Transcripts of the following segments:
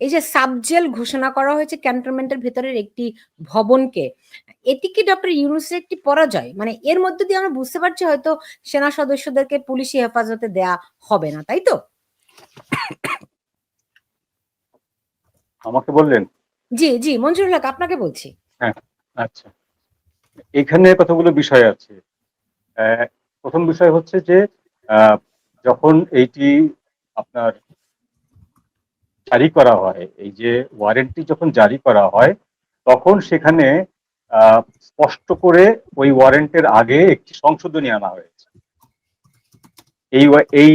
এই যে সাবজেল ঘোষণা করা হয়েছে ক্যান্টনমেন্টের ভেতরের একটি ভবনকে এটি কি ডক্টর ইউনুসের একটি পরাজয়? মানে এর মধ্যে দিয়ে আমরা বুঝতে পারছি হয়তো সেনা সদস্যদেরকে পুলিশি হেফাজতে দেয়া হবে না তাই তো? আমাকে বললেন? জি জি মঞ্জুরুল হক আপনাকে বলছি। হ্যাঁ আচ্ছা। এখানে কতগুলো বিষয় আছে? প্রথম বিষয় হচ্ছে যে আহ, যখন এইটি আপনার জারি করা হয়। এই যে ওয়ারেন্টটি যখন জারি করা হয়, তখন সেখানে স্পষ্ট করে ওই ওয়ারেন্টের আগে একটি সংশোধনী আনা হয়েছে। এই এই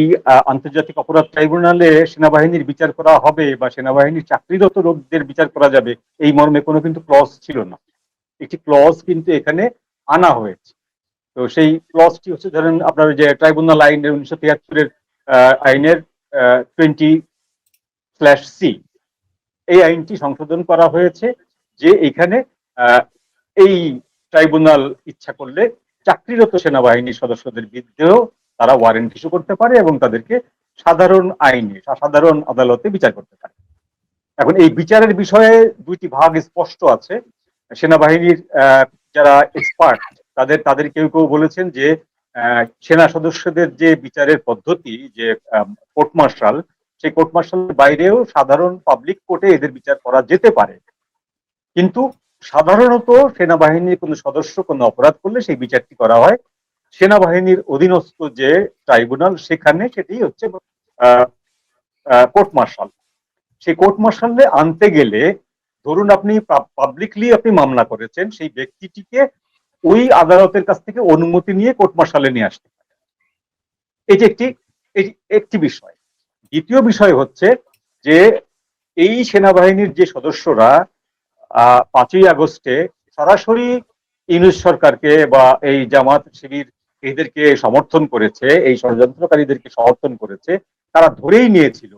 আন্তর্জাতিক অপরাধ ট্রাইব্যুনালে সেনাবাহিনীর বিচার করা হবে বা সেনাবাহিনীর চাকরিরত লোকদের বিচার করা যাবে, এই মর্মে কোনো কিন্তু ক্লজ ছিল না। একটি ক্লজ কিন্তু এখানে আনা হয়েছে। তো সেই ক্লজটি হচ্ছে, ধরেন আপনার যে ট্রাইব্যুনাল আইনের উনিশশো তিয়াত্তরের আইনের টোয়েন্টি স্ল্যাশ সি এই আইনটি সংশোধন করা হয়েছে যে এখানে এই ট্রাইব্যুনাল ইচ্ছা করলে চাকরিরত সেনাবাহিনীর সদস্যদের বিরুদ্ধেও তারা ওয়ারেন্ট ইস্যু করতে পারে এবং তাদেরকে সাধারণ আইনে, সাধারণ আদালতে বিচার করতে পারে। এখন এই বিচারের বিষয়ে দুইটি ভাগ স্পষ্ট আছে। সেনাবাহিনীর যারা এক্সপার্ট তাদের তাদের কেউ কেউ বলেছেন যে সেনা সদস্যদের যে বিচারের পদ্ধতি, যে কোর্ট মার্শাল সেই কোর্ট মার্শালের বাইরেও সাধারণ পাবলিক কোর্টে এদের বিচার করা যেতে পারে। কিন্তু সাধারণত সেনাবাহিনীর কোনো সদস্য, কোনো অপরাধ করলে সেই বিচারটি করা হয়। সেনাবাহিনীর অধীনস্থ যে ট্রাইব্যুনাল, সেখানে সেটি হচ্ছে কোর্ট মার্শাল সেই কোর্ট মার্শালে আনতে গেলে ধরুন আপনি পাবলিকলি আপনি মামলা করেছেন, সেই ব্যক্তিটিকে ওই আদালতের কাছ থেকে অনুমতি নিয়ে কোর্ট মার্শালে নিয়ে আসতে পারে এটি একটি একটি বিষয়। দ্বিতীয় বিষয় হচ্ছে যে এই সেনাবাহিনীর যে সদস্যরা পাঁচই আগস্টে সরাসরি ইউনুস সরকারকে বা এই জামাত শিবির এদেরকে সমর্থন করেছে, এই ষড়যন্ত্রকারীদেরকে সমর্থন করেছে, তারা ধরেই নিয়েছিল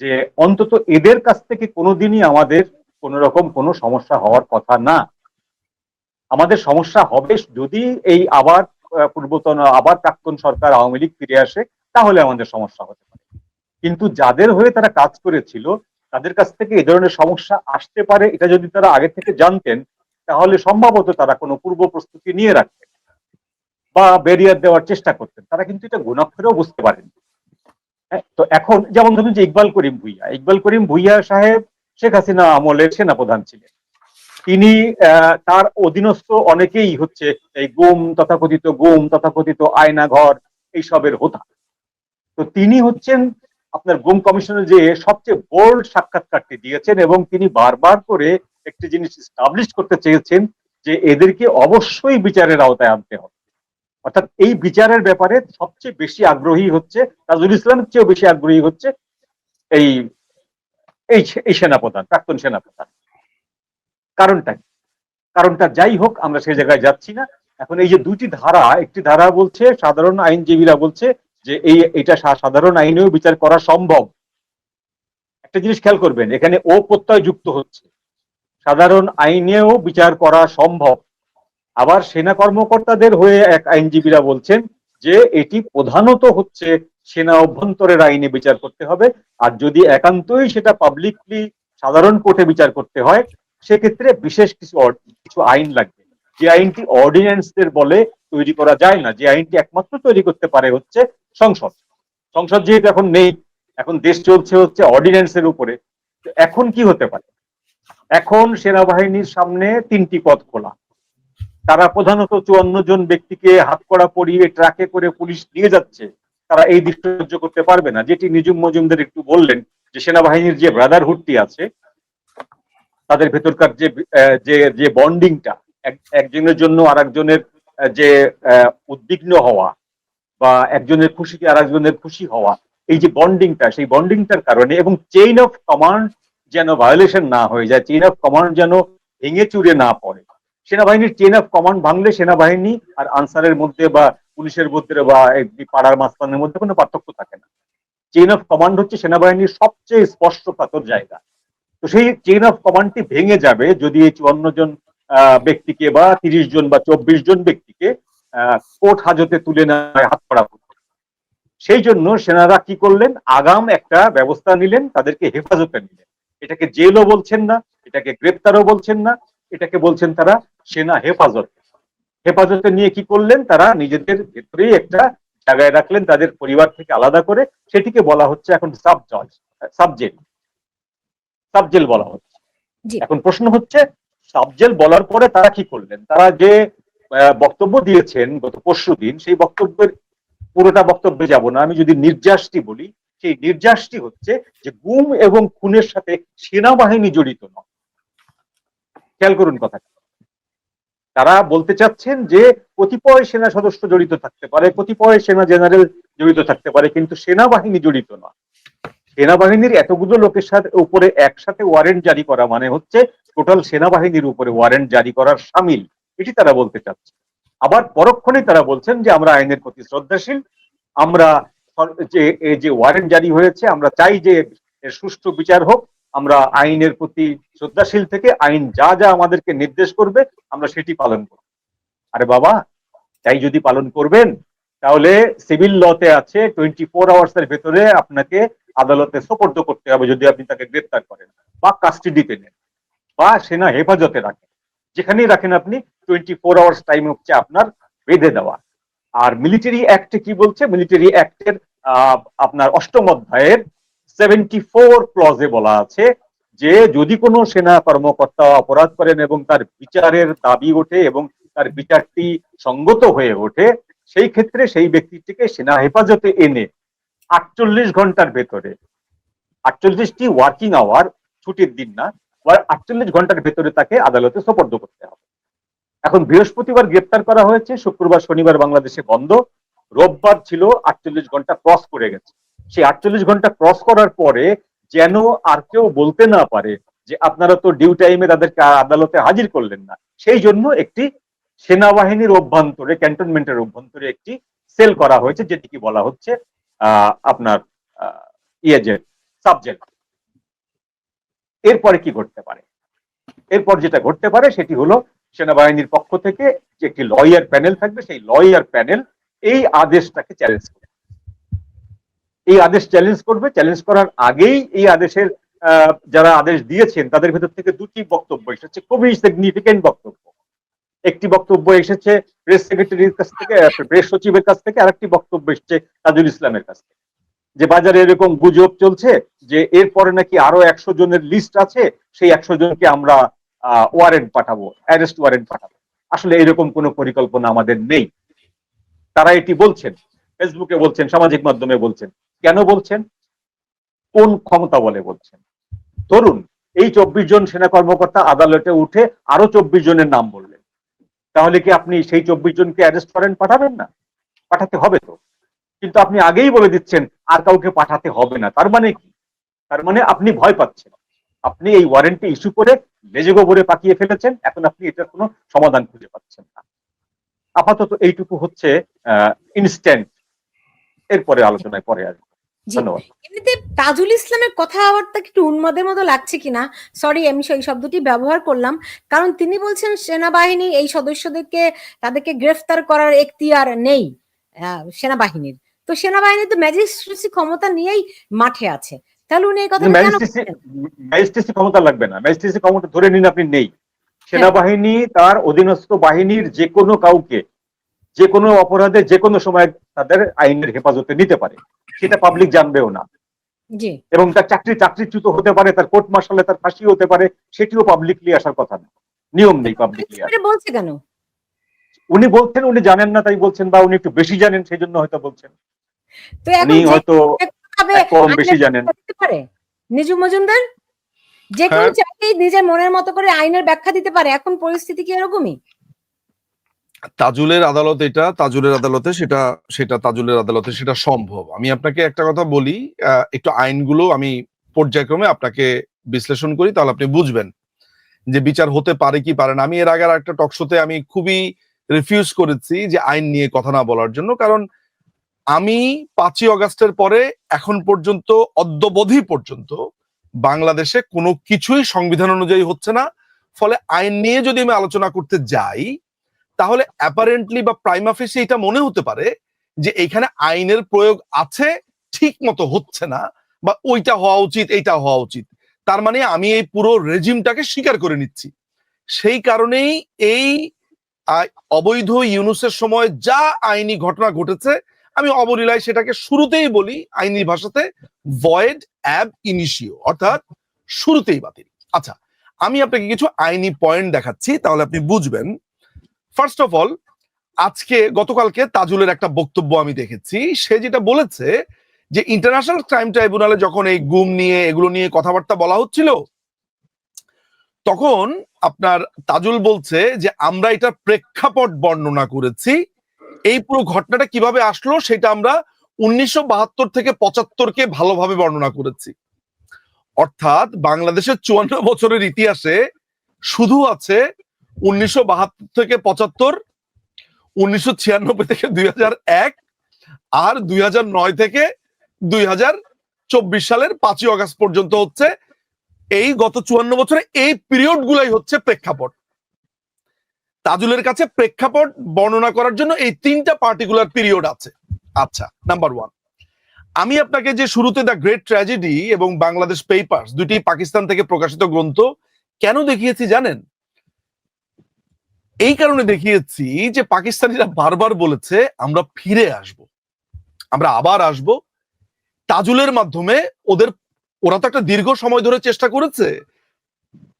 যে অন্তত এদের কাছ থেকে কোনোদিনই আমাদের কোন রকম কোনো সমস্যা হওয়ার কথা না। আমাদের সমস্যা হবে যদি এই আবার পূর্বতন, আবার প্রাক্তন সরকার আওয়ামী লীগ ফিরে আসে, তাহলে আমাদের সমস্যা পারে। কিন্তু যাদের হয়ে তারা কাজ করেছিল তাদের কাছ থেকে এই ধরনের সমস্যা আসতে পারে এটা যদি তারা আগে থেকে জানতেন তাহলে সম্ভবত তারা কোনো পূর্ব প্রস্তুতি নিয়ে রাখতেন বা ব্যারিয়ার দেওয়ার চেষ্টা করতেন। তারা কিন্তু এটা গুণাক্ষরেও বুঝতে পারেন। হ্যাঁ, তো এখন যেমন ধরুন যে ইকবাল করিম ভুইয়া ইকবাল করিম ভুইয়া সাহেব শেখ হাসিনা আমলের সেনাপ্রধান ছিলেন। তিনি তার অধীনস্থ অনেকেই হচ্ছে এই গুম তথাকথিত গুম তথাকথিত আয়না ঘর এইসবের হোতা। তো তিনি হচ্ছেন আপনার গুম কমিশনের যে সবচেয়ে বোল্ড সাক্ষাৎকারটি দিয়েছেন এবং তিনি বারবার করে একটি জিনিস স্টাবলিশ করতে চেয়েছেন যে এদেরকে অবশ্যই বিচারের আওতায় আনতে হবে। অর্থাৎ এই বিচারের ব্যাপারে সবচেয়ে বেশি আগ্রহী হচ্ছে তাজুল ইসলামের চেয়েও বেশি আগ্রহী হচ্ছে এই এই সেনাপ্রধান, প্রাক্তন সেনাপ্রধান। কারণটা কারণটা যাই হোক, আমরা সেই জায়গায় যাচ্ছি না। এখন এই যে দুটি ধারা, একটি ধারা বলছে, সাধারণ আইনজীবীরা বলছে যে এই, এটা সাধারণ আইনেও বিচার করা সম্ভব। একটা জিনিস খেয়াল করবেন, এখানে ও প্রত্যয় যুক্ত হচ্ছে। সাধারণ আইনেও বিচার করা সম্ভব। আবার সেনা কর্মকর্তাদের হয়ে এক আইনজীবীরা বলছেন যে এটি প্রধানত হচ্ছে সেনা অভ্যন্তরের আইনে বিচার করতে হবে। আর যদি একান্তই সেটা পাবলিকলি সাধারণ কোর্টে বিচার করতে হয়, সেক্ষেত্রে বিশেষ কিছু কিছু আইন লাগবে। যে আইনটি অর্ডিন্যান্সদের বলে তৈরি করা যায় না, যে আইনটি একমাত্র তৈরি করতে পারে হচ্ছে সংসদ। সংসদ যেহেতু এখন নেই, এখন দেশ চলছে হচ্ছে অর্ডিন্যান্সের উপরে এখন কি হতে পারে? এখন সেনাবাহিনীর সামনে তিনটি পথ খোলা। তারা প্রধানত চুয়ান্ন জন ব্যক্তিকে হাত করা পরিয়ে ট্রাকে করে পুলিশ নিয়ে যাচ্ছে। তারা এই দৃশ্য সহ্য করতে পারবে না। যেটি নিজুম মজুমদের একটু বললেন যে সেনাবাহিনীর যে ব্রাদারহুডটি আছে, তাদের ভেতরকার যে যে বন্ডিংটা একজনের জন্য আর একজনের যে উদ্বিগ্ন হওয়া বা একজনের খুশিতে আর একজনের খুশি হওয়া, এই যে বন্ডিংটা সেই বন্ডিংটার কারণে এবং চেইন অফ কমান্ড যেন ভায়োলেশন না হয়ে যায় চেইন অফ কমান্ড যেন ভেঙে চুরে না পড়ে। সেনাবাহিনীর চেইন অফ কমান্ড ভাঙলে সেনাবাহিনী আর আনসারের মধ্যে বা পুলিশের মধ্যে বা পাড়ার মাস্তানের মধ্যে কোনো পার্থক্য থাকে না। চেইন অফ কমান্ড হচ্ছে সেনাবাহিনীর সবচেয়ে স্পর্শকাতর জায়গা। তো সেই চেইন অফ কমান্ডটি ভেঙে যাবে যদি এই চুয়ান্ন জন ব্যক্তিকে বা তিরিশ জন বা চব্বিশ জন ব্যক্তিকে কোর্ট হাজতে তুলে নেওয়া হাত করা সেই জন্য সেনারা কি করলেন? আগাম একটা ব্যবস্থা নিলেন তাদেরকে হেফাজতে নিলেন। এটাকে জেলও বলছেন না এটাকে গ্রেপ্তারও বলছেন না এটাকে বলছেন তারা সেনা হেফাজত। হেফাজতে নিয়ে কি করলেন? তারা নিজেদের ভেতরেই একটা জায়গায় রাখলেন তাদের পরিবার থেকে আলাদা করে। সেটিকে বলা হচ্ছে এখন সাব জজ সাবজেক্ট সাবজেল বলা হচ্ছে। এখন প্রশ্ন হচ্ছে সাবজেল বলার পরে তারা কি করলেন? তারা যে বক্তব্য দিয়েছেন গত পরশু দিন, সেই বক্তব্যের পুরোটা বক্তব্যে যাব না। আমি যদি নির্যাসটি বলি, সেই নির্যাসটি হচ্ছে যে গুম এবং খুনের সাথে সেনাবাহিনী জড়িত নয়। খেয়াল করুন কথাটা। তারা বলতে চাচ্ছেন যে কতিপয় সেনা সদস্য জড়িত থাকতে পারে, কতিপয় সেনা জেনারেল জড়িত থাকতে পারে, কিন্তু সেনাবাহিনী জড়িত নয়। সেনাবাহিনীর এতগুলো লোকের সাথে উপরে একসাথে ওয়ারেন্ট জারি করা মানে হচ্ছে টোটাল সেনাবাহিনীর উপরে ওয়ারেন্ট জারি করার সামিল। এটি তারা বলতে চাচ্ছে। আবার পরক্ষণে তারা বলছেন যে, আমরা আইনের প্রতি শ্রদ্ধাশীল, আমরা যে এই যে ওয়ারেন্ট জারি হয়েছে, আমরা চাই যে সুষ্ঠু বিচার হোক, আমরা আইনের প্রতি শ্রদ্ধাশীল থেকে আইন যা যা আমাদেরকে নির্দেশ করবে, আমরা সেটি পালন করব। আরে বাবা, তাই যদি পালন করবেন, তাহলে সিভিল লতে আছে টোয়েন্টি ফোর আওয়ার্স এর ভেতরে আপনাকে আদালতে সোপর্দ করতে হবে যদি আপনি তাকে গ্রেপ্তার করেন বা কাস্টডিতে নেন বা সেনা হেফাজতে রাখেন। যেখানেই রাখেন আপনি টোয়েন্টি ফোর আওয়ার্স টাইম হচ্ছে আপনার বেঁধে দেওয়া। আর মিলিটারি অ্যাক্টে কি বলছে? মিলিটারি অ্যাক্টের আপনার অষ্টম অধ্যায়ের সেভেন্টি ফোর ক্লজে বলা আছে যে, যদি কোনো সেনা কর্মকর্তা অপরাধ করেন এবং তার বিচারের দাবি ওঠে এবং তার বিচারটি সঙ্গত হয়ে ওঠে, সেই ক্ষেত্রে সেই ব্যক্তিটিকে সেনা হেফাজতে এনে আটচল্লিশ ঘণ্টার ভেতরে, আটচল্লিশটি ওয়ার্কিং আওয়ার ছুটির দিন না আটচল্লিশ ঘণ্টার ভেতরে তাকে আদালতে সোপর্দ করতে হবে। এখন বৃহস্পতিবার গ্রেপ্তার করা হয়েছে, শুক্রবার, শনিবার বাংলাদেশে বন্ধ। রোববার ছিল আটচল্লিশ ঘণ্টা ক্রস করে গেছে। সেই আটচল্লিশ ঘণ্টা ক্রস করার পরে যেন আর কেউ বলতে না পারে যে আপনারা তো ডিউ টাইমে তাদেরকে আদালতে হাজির করলেন না। সেই জন্য একটি সেনাবাহিনীর অভ্যন্তরে ক্যান্টনমেন্টের অভ্যন্তরে একটি সেল করা হয়েছে যেটিকে বলা হচ্ছে আপনার ইয়ে যে সাবজেক্ট এরপরে কি ঘটতে পারে? এরপর যেটা ঘটতে পারে সেটি হলো সেনাবাহিনীর পক্ষ থেকে যে একটি লয়ার প্যানেল থাকবে, সেই লয়ার প্যানেল এই আদেশটাকে চ্যালেঞ্জ করবে। এই আদেশ চ্যালেঞ্জ করবে। চ্যালেঞ্জ করার আগেই এই আদেশের যারা আদেশ দিয়েছেন, তাদের ভেতর থেকে দুটি বক্তব্য এসেছে, খুবই সিগনিফিকেন্ট বক্তব্য। একটি বক্তব্য এসেছে প্রেস সেক্রেটারির কাছ থেকে প্রেস সচিবের কাছ থেকে, আরেকটি বক্তব্য এসেছে তাজুল ইসলামের কাছ থেকে। যে বাজারে এরকম গুজব চলছে যে এরপরে নাকি আরও একশো জনের লিস্ট আছে, সেই একশো জনকে আমরা ওয়ারেন্ট পাঠাবো অ্যারেস্ট ওয়ারেন্ট পাঠাবো। আসলে এরকম কোনো পরিকল্পনা আমাদের নেই। তারা এটি বলছেন ফেসবুকে বলছেন, সামাজিক মাধ্যমে বলছেন। কেন বলছেন? কোন ক্ষমতা বলে বলছেন? ধরুন, এই চব্বিশ জন সেনা কর্মকর্তা আদালতে উঠে আরও চব্বিশ জনের নাম বললেন। তাহলে কি আপনি সেই চব্বিশ জনকে অ্যারেস্ট করেন পাঠাবেন না? পাঠাতে হবে তো। কিন্তু আপনি আগেই বলে দিচ্ছেন আর কাউকে পাঠাতে হবে না। তার মানে কি? তার মানে আপনি ভয় পাচ্ছেন। আপনি এই ওয়ারেন্টি ইস্যু করে লেজে গোবরে পাকিয়ে ফেলেছেন এখন আপনি এটার কোনো সমাধান খুঁজে পাচ্ছেন না। আপাতত এইটুকু হচ্ছে ইনস্ট্যান্ট এরপরে আলোচনায় পরে আসবে। এমনিতে তাজুল ইসলামের কথাবার্তা একটু উন্মাদের মতো লাগছে কিনা? সরি আমি সেই শব্দটি ব্যবহার করলাম। কারণ তিনি বলছেন সেনাবাহিনী এই সদস্যদেরকে তাদেরকে গ্রেফতার করার এখতিয়ার নেই সেনাবাহিনীর। তো সেনাবাহিনী তো ম্যাজিস্ট্রেসি ক্ষমতা নিয়েই মাঠে আছে। তাহলে উনি এই কথা কেন ম্যাজিস্ট্রেসি ক্ষমতা লাগবে না। ম্যাজিস্ট্রেসি ক্ষমতা ধরে নিন আপনি নেই। সেনাবাহিনী তার অধীনস্থ বাহিনীর যে কোনো কাউকে যে কোনো অপরাধে যে কোনো সময় তাদের আইনের হেফাজতে নিতে পারে। সেটা পাবলিক জানবেও না। এবং তার চাকরি চাকরিচ্যুত হতে পারে তার কোর্ট মার্শালে তার ফাঁসি হতে পারে সেটিও পাবলিকলি আসার কথা না। নিয়ম নেই পাবলিকলি বলছে কেন? উনি বলছেন উনি জানেন না তাই বলছেন বা উনি একটু বেশি জানেন সেই জন্য হয়তো বলছেন। তো এখন হয়তো কম বেশি জানেন। পারে? নিজু মজুমদার? যে কেউ হ্যাঁ। চাইলেই নিজের মনের মতো করে আইনের ব্যাখ্যা দিতে পারে এখন পরিস্থিতি কি এরকমই? তাজুলের আদালত এটা তাজুলের আদালতে সেটা সেটা তাজুলের আদালতে সেটা সম্ভব। আমি আপনাকে একটা কথা বলি আহ, একটু আইনগুলো আমি পর্যায়ক্রমে আপনাকে বিশ্লেষণ করি তাহলে আপনি বুঝবেন যে বিচার হতে পারে কি পারে না। আমি এর আগে একটা টকশোতে আমি খুবই রিফিউজ করেছি যে আইন নিয়ে কথা না বলার জন্য কারণ আমি পাঁচই অগাস্টের পরে এখন পর্যন্ত, অদ্যবধি পর্যন্ত বাংলাদেশে কোনো কিছুই সংবিধান অনুযায়ী হচ্ছে না। ফলে আইন নিয়ে যদি আমি আলোচনা করতে যাই, তাহলে অ্যাপারেন্টলি বা প্রাইমাফেসি এটা মনে হতে পারে যে এখানে আইনের প্রয়োগ আছে ঠিক মতো হচ্ছে না বা ওইটা হওয়া উচিত, এইটা হওয়া উচিত। তার মানে আমি এই পুরো রেজিমটাকে স্বীকার করে নিচ্ছি। সেই কারণেই এই অবৈধ ইউনুসের সময় যা আইনি ঘটনা ঘটেছে আমি অবলীলায় সেটাকে শুরুতেই বলি আইনি ভাষাতে ভয়েড অ্যাব ইনিশিও অর্থাৎ শুরুতেই বাতিল। আচ্ছা আমি আপনাকে কিছু আইনি পয়েন্ট দেখাচ্ছি, তাহলে আপনি বুঝবেন। ফার্স্ট অফ অল আজকে গতকালকে তাজুলের একটা বক্তব্য আমি দেখেছি। সে যেটা বলেছে যে ইন্টারন্যাশনাল ক্রাইম ট্রাইব্যুনালে যখন এই গুম নিয়ে, এগুলো নিয়ে কথাবার্তা বলা হচ্ছিল, তখন আপনার তাজুল বলছে যে আমরা এটা প্রেক্ষাপট বর্ণনা করেছি এই পুরো ঘটনাটা কীভাবে আসলো সেটা আমরা উনিশশো বাহাত্তর থেকে পঁচাত্তরকে ভালোভাবে বর্ণনা করেছি। অর্থাৎ বাংলাদেশের চুয়ান্ন বছরের ইতিহাসে শুধু আছে উনিশশো বাহাত্তর থেকে পঁচাত্তর, উনিশশো থেকে দুই হাজার এক আর দুই হাজার নয় থেকে দুই হাজার চব্বিশ সালের পাঁচই অগস্ট পর্যন্ত হচ্ছে। এই গত চুয়ান্ন বছরে এই পিরিয়ড গুলাই হচ্ছে প্রেক্ষাপট। তাজুলের কাছে প্রেক্ষাপট বর্ণনা করার জন্য এই তিনটা পার্টিকুলার পিরিয়ড আছে। আচ্ছা নাম্বার ওয়ান আমি আপনাকে যে শুরুতে দ্য গ্রেট ট্র্যাজেডি এবং বাংলাদেশ পেপার্স দুটি পাকিস্তান থেকে প্রকাশিত গ্রন্থ কেন দেখিয়েছি জানেন? এই কারণে দেখিয়েছি যে পাকিস্তানিরা বারবার বলেছে, আমরা ফিরে আসব। আমরা আবার আসব। তাজুলের মাধ্যমে ওদের, ওরা তো একটা দীর্ঘ সময় ধরে চেষ্টা করেছে,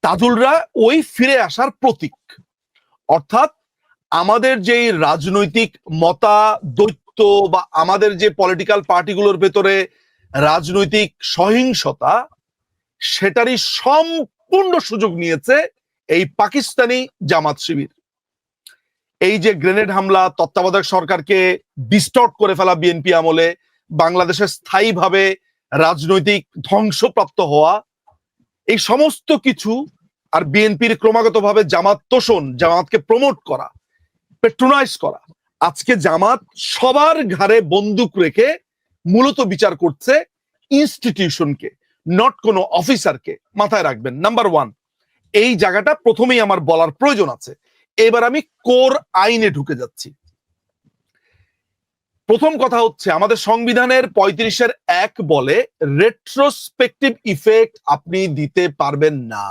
তাজুলরা ওই ফিরে আসার প্রতীক। অর্থাৎ আমাদের যেই রাজনৈতিক মতা, দৈত্য বা আমাদের যে পলিটিক্যাল পার্টিগুলোর ভেতরে রাজনৈতিক সহিংসতা, সেটারই সম্পূর্ণ সুযোগ নিয়েছে এই পাকিস্তানি জামাত শিবির। এই যে গ্রেনেড হামলা, তত্ত্বাবধায়ক সরকারকে ডিস্টর্ট করে ফেলা বিএনপি আমলে বাংলাদেশে স্থায়ীভাবে রাজনৈতিক ধ্বংসপ্রাপ্ত হওয়া, এই সমস্ত কিছু আর বিএনপির ক্রমাগতভাবে জামাত তোষণ, জামাতকে প্রমোট করা পেট্রোনাইজ করা। আজকে জামাত সবার ঘাড়ে বন্দুক রেখে মূলত বিচার করছে ইনস্টিটিউশনকে নট কোনো অফিসারকে মাথায় রাখবেন নাম্বার ওয়ান এই জায়গাটা প্রথমেই আমার বলার প্রয়োজন আছে। এবার আমি কোর আইনে ঢুকে যাচ্ছি। প্রথম কথা হচ্ছে, আমাদের সংবিধানের পঁয়ত্রিশের এক বলে রেট্রোস্পেকটিভ ইফেক্ট আপনি দিতে পারবেন না।